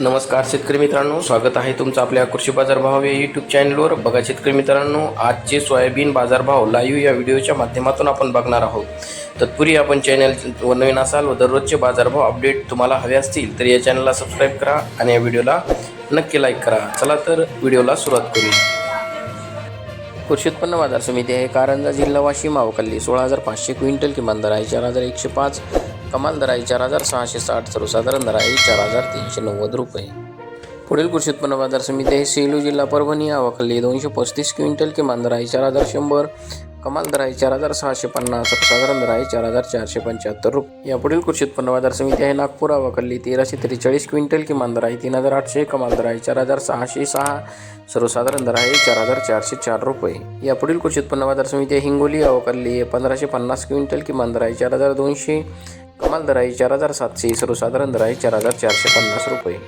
नमस्कार शेतकरी मित्रांनो स्वागत आहे तुमचं आपल्या कृषी बाजारभाव या यूट्यूब चॅनलवर बघा शेतकरी मित्रांनो आजचे सोयाबीन बाजारभाव लाईव्ह या व्हिडिओच्या माध्यमातून आपण बघणार आहोत. तत्पूर्वी आपण चॅनल व नवीन असाल व दररोजचे बाजारभाव अपडेट तुम्हाला हवे असतील तर या चॅनलला सबस्क्राईब करा आणि या व्हिडिओला नक्की लाईक करा. चला तर व्हिडिओला सुरुवात करूया कृषी उत्पन्न बाजार समिती आहे कारंजा जिल्हा वाशिम अवकल्ली सोळा हजार पाचशे क्विंटल किमान दर आहे चार हजार एकशे पाच कमाल दर आहे चार हजार सहाशे साठ सर्वसाधारण दर आहे चार हजार तीनशे नव्वद रुपये. पुढील कृषी उत्पन्न बाजार समिती आहे. सेलू जिल्हा परभणी अवकल्ली दोनशे पस्तीस क्विंटल किमान दराई आहे चार हजार शंभर कमाल दर आहे चार हजार सहाशे पन्नास सर्वसाधारण दर आहे चार हजार चारशे पंच्याहत्तर रुपये. यापुढील कृषी उत्पन्न बाजार समिती आहे. नागपूर अवकल्ली तेराशे त्रेचाळीस क्विंटल किमान दराई आहे तीन हजार आठशे कमाल दर आहे चार हजार सहाशे सहा सर्वसाधारण दर आहे चार हजार चारशे चार रुपये. यापुढील कृषी उत्पन्न बाजार समिती आहे. हिंगोली अवकल्ली पंधराशे पन्नास क्विंटल किमान दर आहे चार हजार दोनशे कमाल दर आहे चार हजार सातशे सर्वसाधारण दर आहे चार हजार चारशे पन्नास रुपये.